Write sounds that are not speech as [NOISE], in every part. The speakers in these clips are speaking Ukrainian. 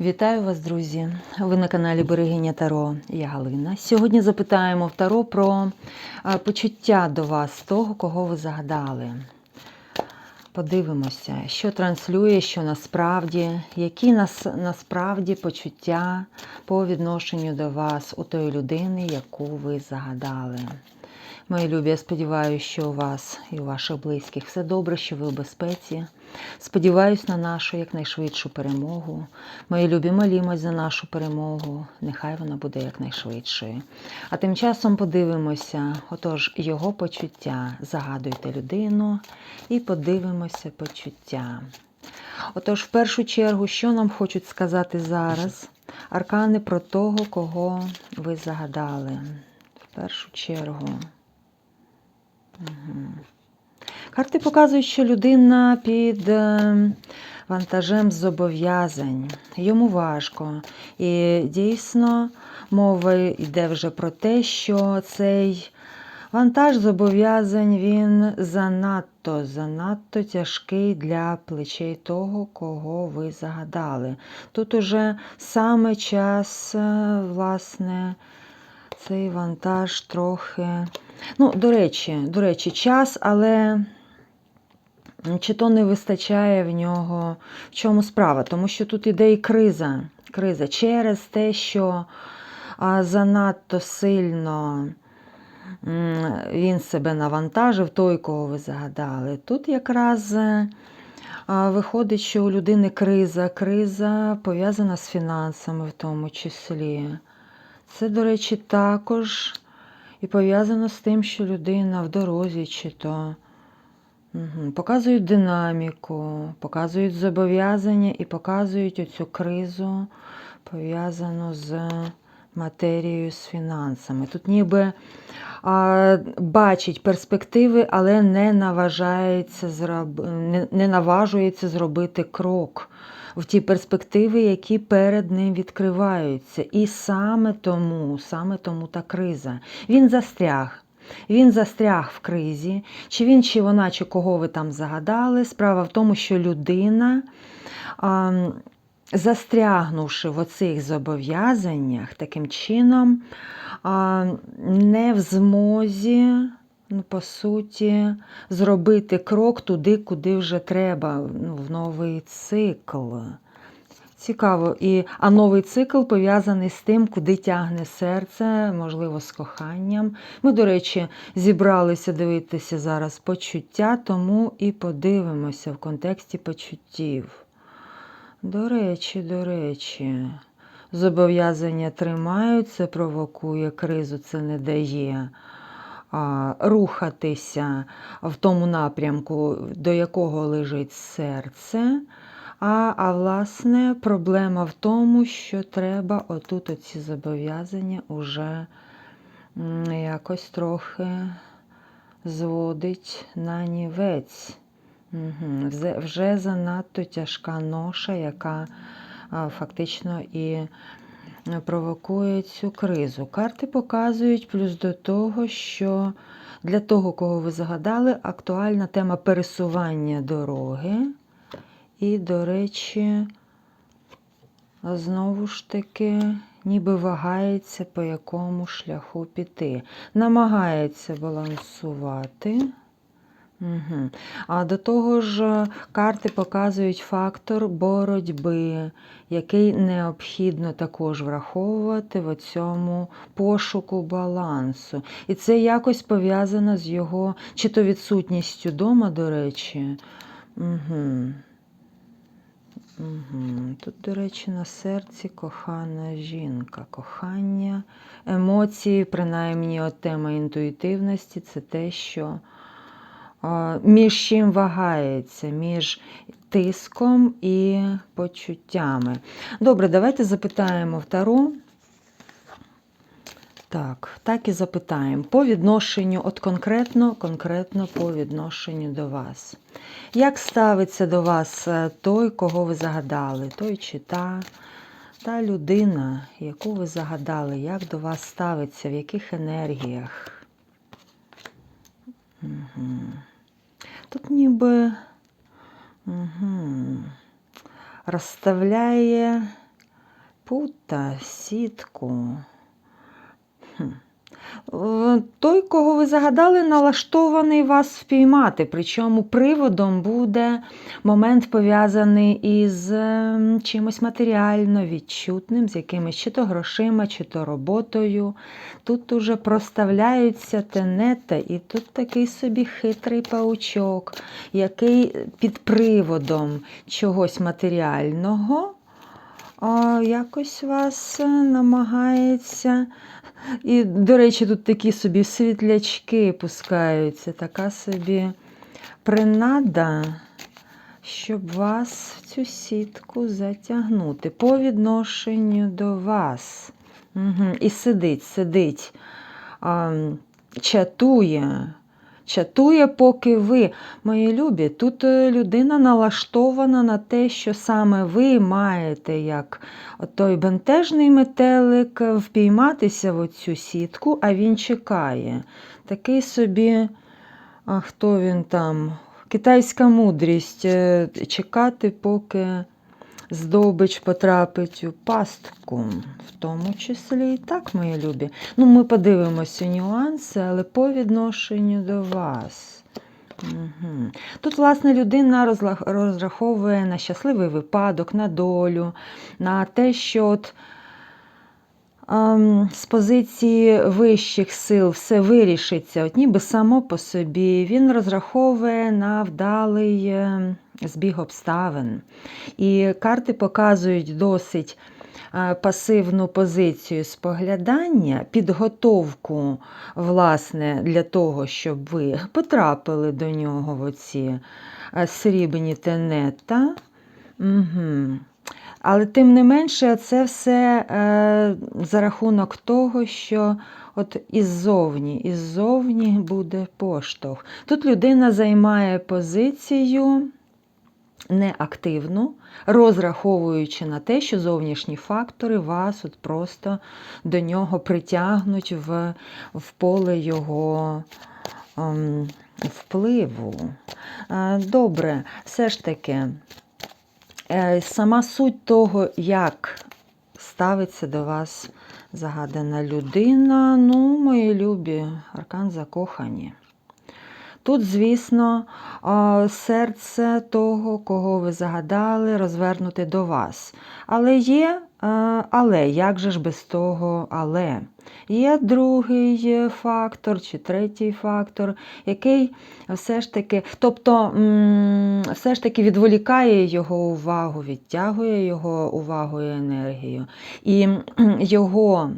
Вітаю вас, друзі! Ви на каналі Берегиня Таро. Я Галина. Сьогодні запитаємо в Таро про почуття до вас, того, кого ви загадали. Подивимося, що транслює, що насправді, які нас, насправді почуття по відношенню до вас, у тої людини, яку ви загадали. Мої любі, я сподіваюся, що у вас і у ваших близьких все добре, що ви в безпеці. Сподіваюсь на нашу якнайшвидшу перемогу. Мої любі, молімось за нашу перемогу. Нехай вона буде якнайшвидшою. А тим часом подивимося, отож, його почуття. Загадуйте людину і подивимося почуття. Отож, в першу чергу, що нам хочуть сказати зараз? Аркани про того, кого ви загадали. В першу чергу. Карти показують, що людина під е, вантажем зобов'язань. Йому важко. І дійсно мова йде вже про те, що цей вантаж зобов'язань він занадто, занадто тяжкий для плечей того, кого ви загадали. Тут уже саме час, е, власне, цей вантаж трохи. Ну, до речі, до речі, час, але чи то не вистачає в нього в чому справа, тому що тут іде і криза. Криза через те, що занадто сильно він себе навантажив, той, кого ви загадали. Тут якраз а, виходить, що у людини криза, криза пов'язана з фінансами в тому числі. Це, до речі, також і пов'язано з тим, що людина в дорозі чи то. Угу. Показують динаміку, показують зобов'язання і показують оцю кризу, пов'язану з матерією, з фінансами. Тут ніби а, бачить перспективи, але не наважається зроб... не, не наважується зробити крок в ті перспективи, які перед ним відкриваються. І саме тому, саме тому та криза. Він застряг. Він застряг в кризі, чи він, чи вона, чи кого ви там загадали. Справа в тому, що людина, а, застрягнувши в оцих зобов'язаннях, таким чином, не в змозі, ну, по суті, зробити крок туди, куди вже треба, ну, в новий цикл. Цікаво. І, А новий цикл пов'язаний з тим, куди тягне серце, можливо, з коханням. Ми, до речі, зібралися дивитися зараз почуття, тому і подивимося в контексті почуттів. До речі, до речі, зобов'язання тримають, це провокує кризу, це не дає а, рухатися в тому напрямку, до якого лежить серце. А, а власне, проблема в тому, що треба отут оці зобов'язання уже якось трохи зводить на нівець. Угу. Вже, занадто тяжка ноша, яка фактично і провокує цю кризу. Карти показують плюс до того, що для того, кого ви загадали, актуальна тема пересування дороги. І, до речі, знову ж таки, ніби вагається, по якому шляху піти. Намагається балансувати. Угу. А до того ж, карти показують фактор боротьби, який необхідно також враховувати в цьому пошуку балансу. І це якось пов'язано з його, чи то відсутністю дома, до речі. Угу. Угу. Тут, до речі, на серці кохана жінка, кохання, емоції, принаймні от тема інтуїтивності це те, що між чим вагається, між тиском і почуттями. Добре, давайте запитаємо Таро. Так, так і запитаємо. По відношенню, от конкретно, конкретно по відношенню до вас. Як ставиться до вас е, той, кого ви загадали, той чи та, та людина, яку ви загадали, як до вас ставиться, в яких енергіях? Угу. Тут ніби угу. розставляє пута, сітку. Хм. Е, Той, кого ви загадали, налаштований вас впіймати. Причому приводом буде момент пов'язаний із ем, чимось матеріально відчутним, з якимись чи то грошима, чи то роботою. Тут уже проставляються тенета, і тут такий собі хитрий паучок, який під приводом чогось матеріального а, якось вас е, намагається. І, до речі, тут такі собі світлячки пускаються, така собі принада, щоб вас в цю сітку затягнути по відношенню до вас. Угу. І сидить, сидить, а, чатує. Чатує, поки ви, мої любі, тут е, людина налаштована на те, що саме ви маєте, як той бентежний метелик, е, впійматися в оцю сітку, а він чекає. Такий собі, а хто він там? Китайська мудрість е, чекати, поки здобич потрапить у пастку, в тому числі і так, мої любі. Ну, ми подивимося нюанси, але по відношенню до вас. Угу. Тут, власне, людина розраховує на щасливий випадок, на долю, на те, що от, з позиції вищих сил все вирішиться, от ніби само по собі. Він розраховує на вдалий е, збіг обставин. І карти показують досить е, пасивну позицію споглядання, підготовку, власне, для того, щоб ви потрапили до нього в оці е, срібні тенета. Угу. Але тим не менше, це все е, за рахунок того, що от іззовні, іззовні буде поштовх. Тут людина займає позицію неактивну, розраховуючи на те, що зовнішні фактори вас от просто до нього притягнуть в, в поле його ем, впливу. Е, Добре, все ж таки. Е, Сама суть того, як ставиться до вас загадана людина, ну, мої любі, аркан закохані. Тут, звісно, серце того, кого ви загадали, розвернути до вас. Але є, але як же ж без того, але є другий фактор чи третій фактор, який все ж таки, тобто все ж таки відволікає його увагу, відтягує його увагу і енергію. І його е,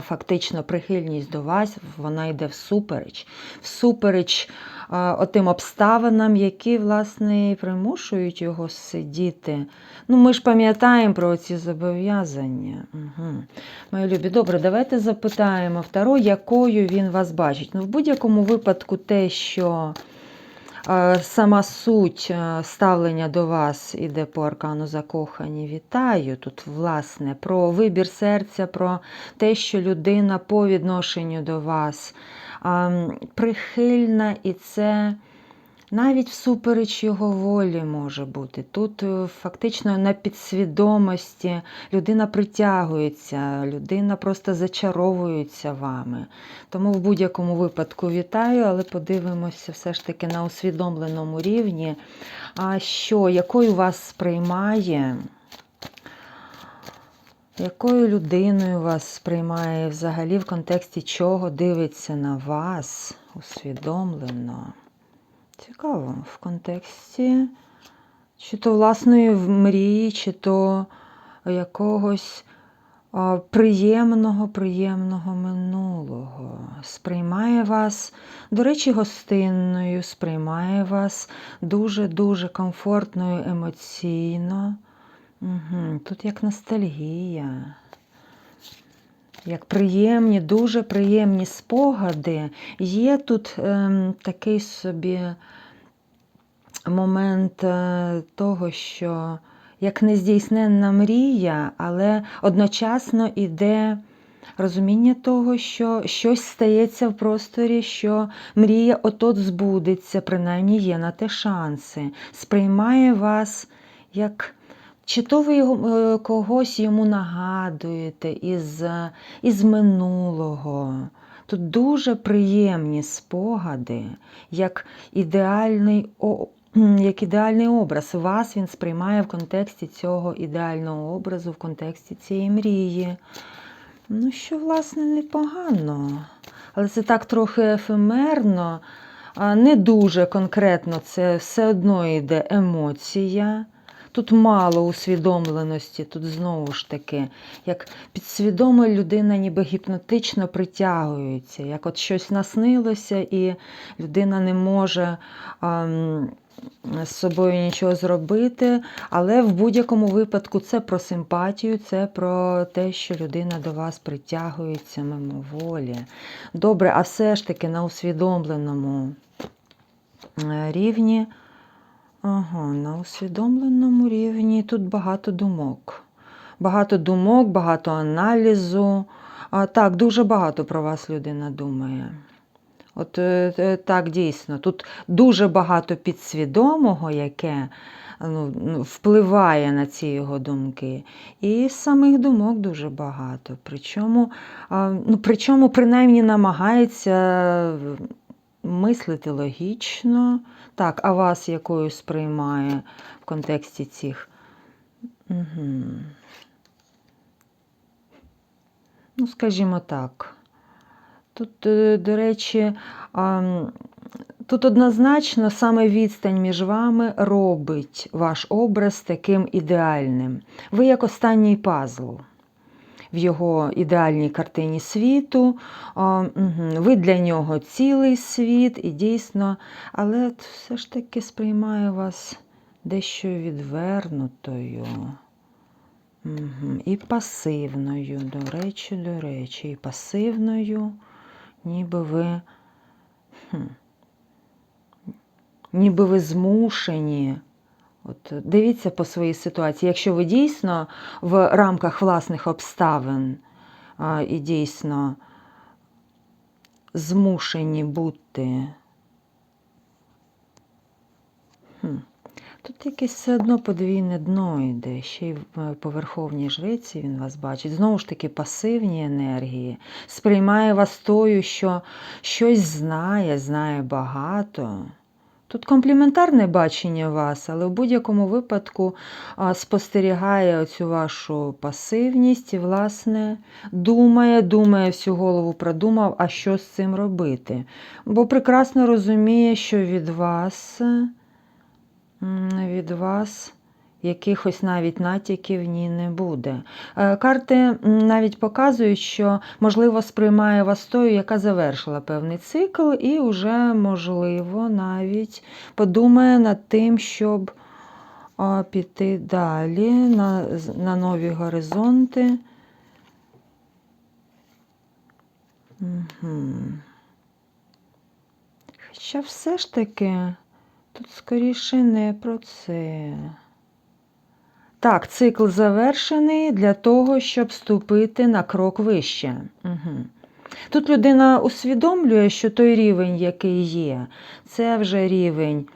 фактично прихильність до вас, вона йде всупереч, всупереч е, отим обставинам, які, власне, і примушують його сидіти. Ну, ми ж пам'ятаємо про ці зобов'язання. Угу. Мої любі, добре, давайте запитаємо Таро, якою він вас бачить. Ну, в будь-якому випадку те, що е, сама суть е, ставлення до вас іде по аркану закохані. Вітаю тут, власне, про вибір серця, про те, що людина по відношенню до вас прихильна, і це навіть всупереч його волі може бути. Тут е, фактично на підсвідомості людина притягується, людина просто зачаровується вами. Тому в будь-якому випадку вітаю, але подивимося все ж таки на усвідомленому рівні, а що, якою вас сприймає. Якою людиною вас сприймає взагалі в контексті чого дивиться на вас усвідомлено? Цікаво, в контексті чи то власної мрії, чи то якогось приємного, приємного минулого. Сприймає вас, до речі, гостинною, сприймає вас дуже-дуже комфортною емоційно. Угу. Тут як ностальгія. Як приємні, дуже приємні спогади. Є тут ем, такий собі момент е, того, що як нездійсненна мрія, але одночасно іде розуміння того, що щось стається в просторі, що мрія отот збудеться, принаймні є на те шанси. Сприймає вас як Чи то ви е, когось йому нагадуєте із, е, із минулого. Тут дуже приємні спогади, як ідеальний, [CLEARS THROAT] як ідеальний образ. Вас він сприймає в контексті цього ідеального образу, в контексті цієї мрії. Ну, що, власне, непогано. Але це так трохи ефемерно, не дуже конкретно, це все одно йде емоція. Тут мало усвідомленості, тут знову ж таки, як підсвідома людина ніби гіпнотично притягується, як от щось наснилося, і людина не може ам, з собою нічого зробити. Але в будь-якому випадку це про симпатію, це про те, що людина до вас притягується мимоволі. Добре, а все ж таки на усвідомленому е, рівні. Ага, на усвідомленому рівні тут багато думок. Багато думок, багато аналізу. А, так, дуже багато про вас людина думає. От е, е, так, дійсно, тут дуже багато підсвідомого, яке ну, ну, впливає на ці його думки. І самих думок дуже багато. Причому, ну, причому принаймні намагається мислити логічно. Так, а вас якою сприймає в контексті цих. Угу. Ну, скажімо так. Тут, е, до речі, тут однозначно саме відстань між вами робить ваш образ таким ідеальним. Ви як останній пазл в його ідеальній картині світу. Ви для нього цілий світ, і дійсно, але все ж таки сприймає вас дещо відвернутою. І пасивною, до речі, до речі, і пасивною, ніби ви. Хм, ніби ви змушені. От дивіться по своїй ситуації. Якщо ви дійсно в рамках власних обставин а, і дійсно змушені бути. Хм. Тут якесь все одно подвійне дно йде, ще й в по верховній жриці він вас бачить. Знову ж таки, пасивні енергії. Сприймає вас тою, що щось знає, знає багато. Тут компліментарне бачення вас, але в будь-якому випадку спостерігає цю вашу пасивність і, власне, думає, думає, всю голову продумав, а що з цим робити. Бо прекрасно розуміє, що від вас, від вас якихось навіть натяків ні не буде. Е, Карти навіть показують, що, можливо, сприймає вас тою, яка завершила певний цикл, і вже, можливо, навіть подумає над тим, щоб піти далі на, на нові горизонти. Угу. Хоча все ж таки тут скоріше не про це. Так, цикл завершений для того, щоб ступити на крок вище. Угу. Тут людина усвідомлює, що той рівень, який є, це вже рівень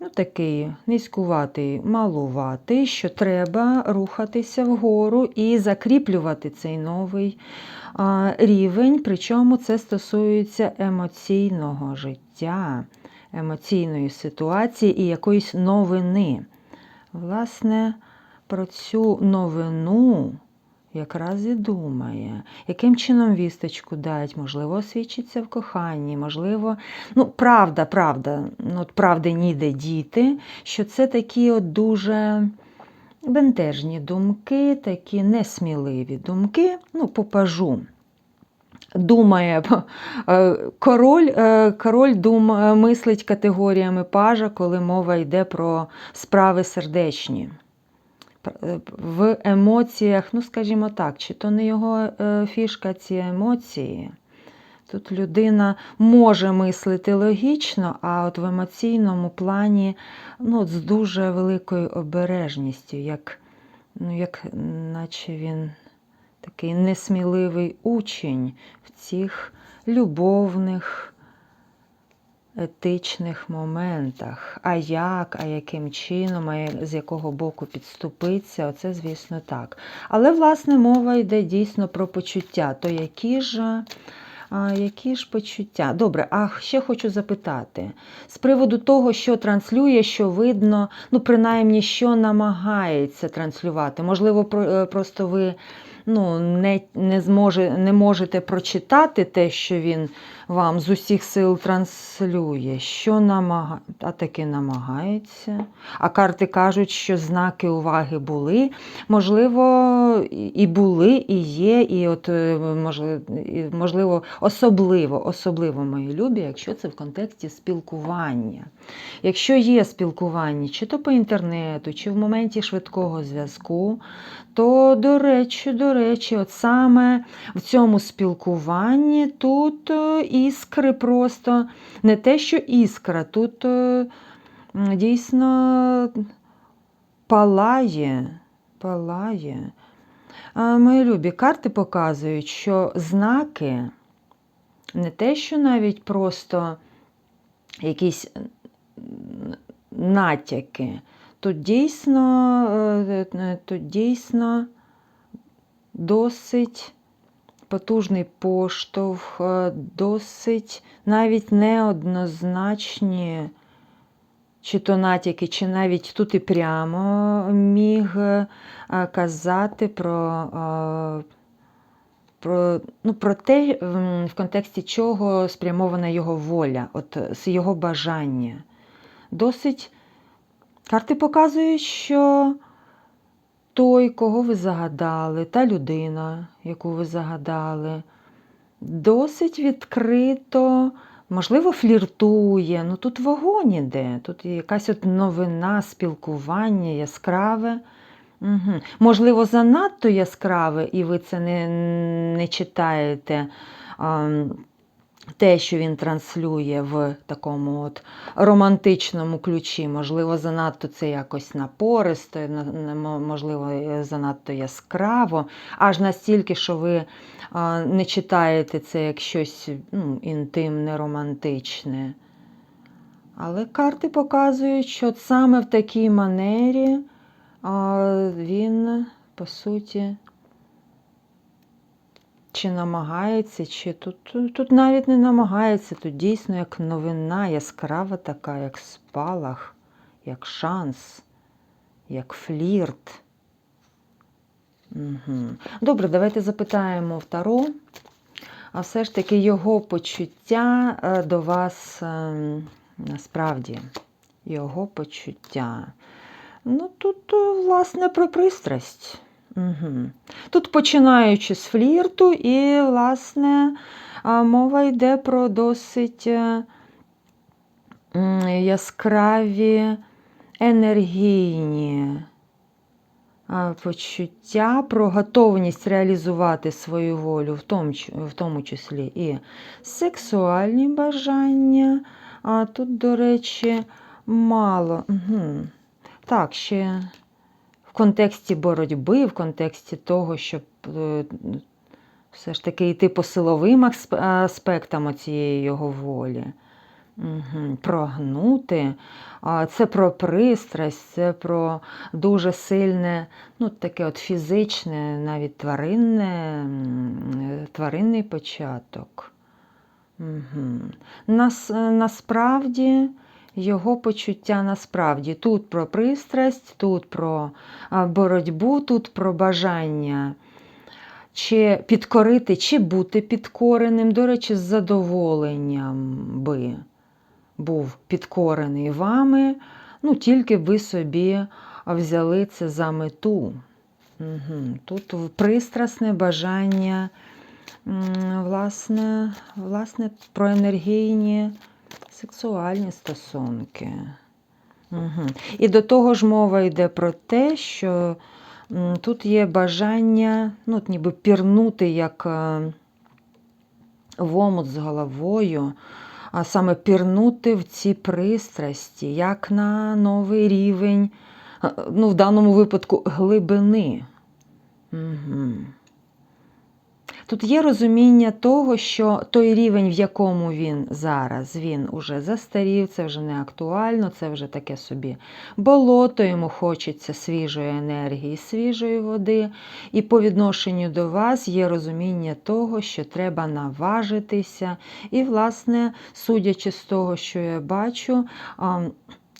ну, такий низькуватий, малуватий, що треба рухатися вгору і закріплювати цей новий а, рівень. Причому це стосується емоційного життя, емоційної ситуації і якоїсь новини. Власне, про цю новину якраз і думає, яким чином вісточку дать, можливо, освідчиться в коханні, можливо, ну, правда, правда, ну, от правди ніде діти, що це такі от дуже бентежні думки, такі несміливі думки, ну, попажу. Думає, е, король, е, король дум, е, мислить категоріями пажа, коли мова йде про справи сердечні. Пр- В емоціях, ну скажімо так, чи то не його е, фішка ці емоції. Тут людина може мислити логічно, а от в емоційному плані ну, от з дуже великою обережністю, як, ну, як наче він такий несміливий учень в цих любовних, етичних моментах. А як, а яким чином, а з якого боку підступитися, оце, звісно, так. Але, власне, мова йде дійсно про почуття. То які ж. А які ж почуття? Добре, а ще хочу запитати з приводу того, що транслює, що видно, ну, принаймні, що намагається транслювати. Можливо, е, просто ви ну, не, не, зможе, не можете прочитати те, що він вам з усіх сил транслює. Що намага... А таки намагається. А карти кажуть, що знаки уваги були. Можливо, і були, і є, і от е, можливо, можливо, особливо, особливо мої любі, якщо це в контексті спілкування. Якщо є спілкування, чи то по інтернету, чи в моменті швидкого зв'язку, то, до речі, до речі, от саме в цьому спілкуванні тут е, іскри просто не те, що іскра, тут е, дійсно палає, палає. Мої любі, карти показують, що знаки не те, що навіть просто якісь натяки. Тут дійсно, е, е, тут дійсно досить потужний поштовх, е, досить навіть неоднозначні, чи то натяки, чи навіть тут і прямо міг е, казати про, е, про, ну, про те, в контексті чого спрямована його воля, от його бажання. Досить карти показують, що той, кого ви загадали, та людина, яку ви загадали, досить відкрито, можливо, фліртує. Ну тут вогонь іде, тут якась от новина, спілкування яскраве. Угу. Можливо, занадто яскраве, і ви це не, не читаєте. А, те, що він транслює в такому от романтичному ключі, можливо, занадто це якось напористо, на- на- мо- можливо, е, занадто яскраво, аж настільки, що ви не читаєте це як щось ну, інтимне, романтичне. Але карти показують, що саме в такій манері він, по суті, чи намагається, чи тут, тут навіть не намагається, тут дійсно як новина, яскрава така, як спалах, як шанс, як флірт. Угу. Добре, давайте запитаємо в Таро, а все ж таки його почуття е, до вас е, насправді, його почуття. Ну, тут, е, власне, про пристрасть. Угу. Тут починаючи з флірту, і, власне, мова йде про досить е, яскраві енергійні почуття, про готовність реалізувати свою волю, в тому, в тому числі і сексуальні бажання. А тут, до речі, мало. Угу. Так, ще контексті боротьби, в контексті того, щоб е, все ж таки йти по силовим аспектам цієї його волі. Угу. Прогнути. Це про пристрасть, це про дуже сильне, ну, таке от фізичне, навіть тваринне, тваринний початок. Угу. Нас, насправді його почуття насправді тут про пристрасть, тут про боротьбу, тут про бажання чи підкорити, чи бути підкореним. До речі, з задоволенням би був підкорений вами, ну тільки ви собі взяли це за мету. Угу. Тут пристрасне бажання, власне, власне, про енергійні сексуальні стосунки. Угу. І до того ж мова йде про те, що тут є бажання, ну, от ніби пірнути як е, в омут з головою, а саме пірнути в ці пристрасті, як на новий рівень, е, ну, в даному випадку глибини. Угу. Тут є розуміння того, що той рівень, в якому він зараз, він уже застарів, це вже не актуально, це вже таке собі болото, йому хочеться свіжої енергії, свіжої води. І по відношенню до вас є розуміння того, що треба наважитися. І, власне, судячи з того, що я бачу,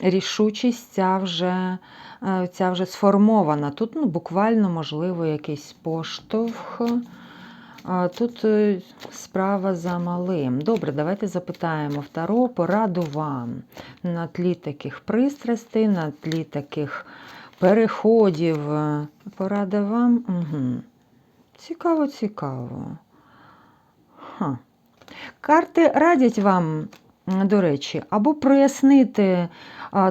рішучість ця вже, е, ця вже сформована. Тут ну, буквально, можливо, якийсь поштовх. Тут е, справа за малим. Добре, давайте запитаємо Таро, пораду вам на тлі таких пристрастей, на тлі таких переходів. Е, Порада вам. Угу. Цікаво, цікаво. Ха. Карти радять вам, до речі, або прояснити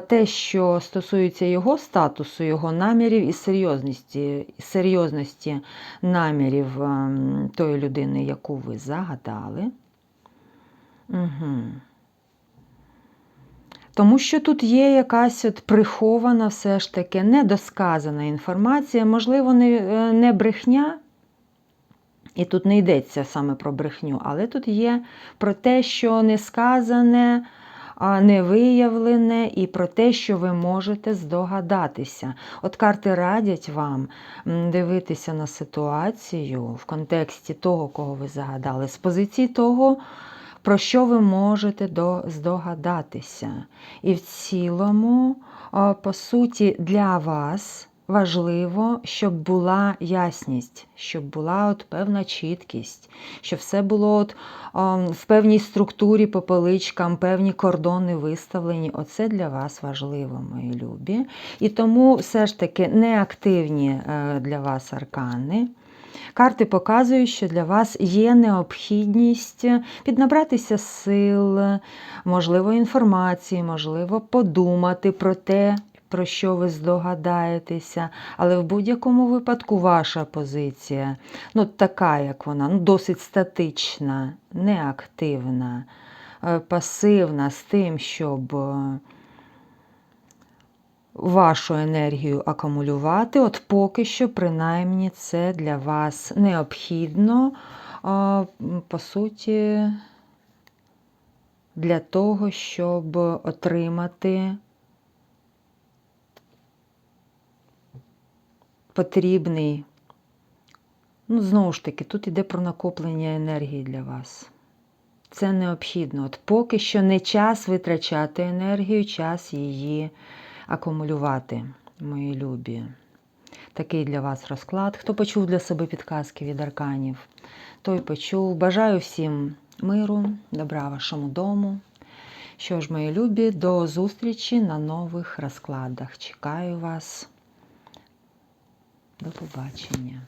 те, що стосується його статусу, його намірів і серйозності, серйозності намірів ем, тої людини, яку ви загадали. Угу. Тому що тут є якась от прихована, все ж таки, недосказана інформація, можливо, не, е, не брехня. І тут не йдеться саме про брехню, але тут є про те, що не сказане, не виявлене, і про те, що ви можете здогадатися. От карти радять вам дивитися на ситуацію в контексті того, кого ви загадали, з позиції того, про що ви можете здогадатися. І в цілому, по суті, для вас важливо, щоб була ясність, щоб була от певна чіткість, щоб все було от, а, в певній структурі по поличкам, певні кордони виставлені. Оце для вас важливо, мої любі. І тому все ж таки неактивні е, для вас аркани. Карти показують, що для вас є необхідність піднабратися сил, можливо, інформації, можливо, подумати про те, про що ви здогадаєтеся, але в будь-якому випадку ваша позиція, ну, така, як вона, ну, досить статична, неактивна, е, пасивна з тим, щоб. е, вашу енергію акумулювати. От поки що, принаймні, це для вас необхідно, по суті, для того, щоб отримати потрібний. Ну, знову ж таки, тут йде про накоплення енергії для вас. Це необхідно. От поки що не час витрачати енергію, час її акумулювати, мої любі. Такий для вас розклад. Хто почув для себе підказки від арканів, той почув. Бажаю всім миру, добра вашому дому. Що ж, мої любі, до зустрічі на нових розкладах. Чекаю вас. До побачення.